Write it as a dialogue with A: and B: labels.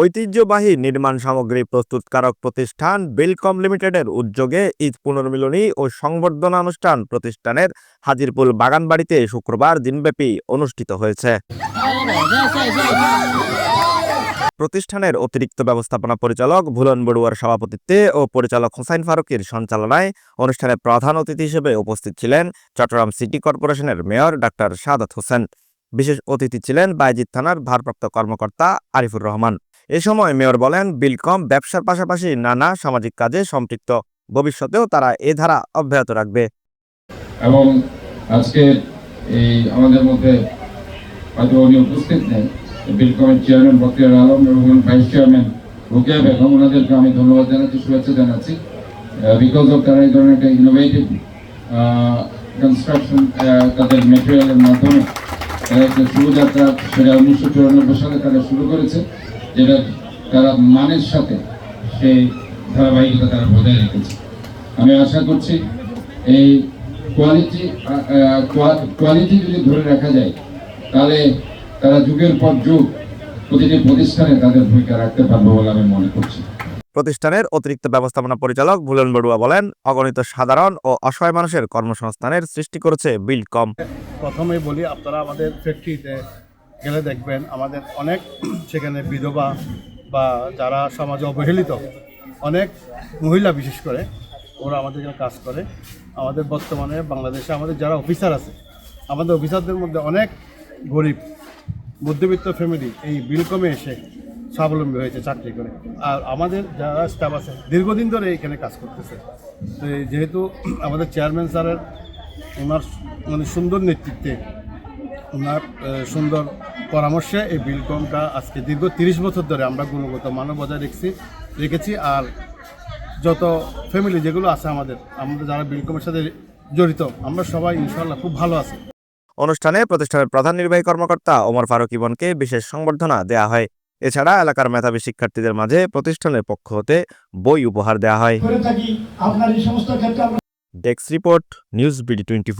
A: ঐতিহ্যবাহী নির্মাণ সামগ্রী প্রস্তুতকারক প্রতিষ্ঠান বিলকম লিমিটেডের উদ্যোগে ঈদ পুনর্মিলনী ও সংবর্ধনা অনুষ্ঠান প্রতিষ্ঠানের হাজিরপুল বাগানবাড়িতে শুক্রবার দিনব্যাপী অনুষ্ঠিত হয়েছে। প্রতিষ্ঠানের অতিরিক্ত ব্যবস্থাপনা পরিচালক ভুলন বড়ুয়ার সভাপতিত্বে ও পরিচালক হোসাইন ফারুকের সঞ্চালনায় অনুষ্ঠানে প্রধান অতিথি হিসেবে উপস্থিত ছিলেন চট্টগ্রাম সিটি কর্পোরেশনের মেয়র ডাক্তার সাদাত হোসেন। বিশেষ অতিথি ছিলেন বাইজিৎ থানার ভারপ্রাপ্ত কর্মকর্তা আরিফুর রহমান। এ সময় মেয়র বলেন বিলকম ব্যবসার পাশাপাশি নানা সামাজিক কাজে সম্পৃক্ত। ভবিষ্যতেও তারা এ ধারা অব্যাহত রাখবে।
B: এবং আজকে এই আমাদের মধ্যে হয়তো উনি উপস্থিত নেই বিলকমের চেয়ারম্যান বক্তিয়ার আলম এবং ভাইস চেয়ারম্যান রুকিয়া বেগম, ওনাদেরকে আমি ধন্যবাদ জানাচ্ছি, শুভেচ্ছা জানাচ্ছি। বিকজ অফ তারা এই ধরনের একটা ইনোভেটিভ কনস্ট্রাকশন তাদের মেটেরিয়ালের মাধ্যমে তারা একটা শুভযাত্রা সেটা উনিশশো চুরানব্বই সালে তারা শুরু করেছে, যেটা তারা মানের সাথে সেই ধারাবাহিকতা তারা বজায় রেখেছে। আমি আশা করছি এই কোয়ালিটি কোয়ালিটি যদি ধরে রাখা যায়, তাহলে তারা যুগের পর যুগ প্রতিটি প্রতিষ্ঠানে তাদের ভূমিকা রাখতে পারবে বলে আমি মনে করছি।
A: প্রতিষ্ঠানের অতিরিক্ত ব্যবস্থাপনা পরিচালক ভুলন বড়ুয়া বলেন, অগণিত সাধারণ ও অসহায় মানুষের কর্মসংস্থানের সৃষ্টি করেছে বিলকম।
C: প্রথমেই বলি, আপনারা আমাদের ফ্যাক্টরিতে গেলে দেখবেন আমাদের অনেক সেখানে বিধবা বা যারা সমাজে অবহেলিত, অনেক মহিলা বিশেষ করে, ওরা আমাদের এখানে কাজ করে। আমাদের বর্তমানে বাংলাদেশে আমাদের যারা অফিসার আছে, আমাদের অফিসারদের মধ্যে অনেক গরিব, মধ্যবিত্ত ফ্যামিলি এই বিলকমে এসে স্বাবলম্বী হয়েছে চাকরি করে। আর আমাদের যারা স্টাফ আছে, দীর্ঘদিন ধরে এখানে কাজ করতেছে। তো যেহেতু আমাদের চেয়ারম্যান স্যারের ওনার মানে সুন্দর নেতৃত্বে ওনার সুন্দর পরামর্শে এই বিলকমটা আজকে দীর্ঘ তিরিশ বছর ধরে আমরা গুণগত মানব বজায় রেখেছি রেখেছি। আর যত ফ্যামিলি যেগুলো আছে আমাদের আমাদের যারা বিলকমের সাথে জড়িত, আমরা সবাই ইনশাল্লাহ খুব ভালো আছি।
A: অনুষ্ঠানে প্রতিষ্ঠানের প্রধান নির্বাহী কর্মকর্তা ওমর ফারুক ইবনকে বিশেষ সংবর্ধনা দেয়া হয়। এছাড়া এলাকার মেধাবী শিক্ষার্থীদের মাঝে প্রতিষ্ঠানের পক্ষ হতে বই উপহার দেওয়া হয়। Desk report news BD twenty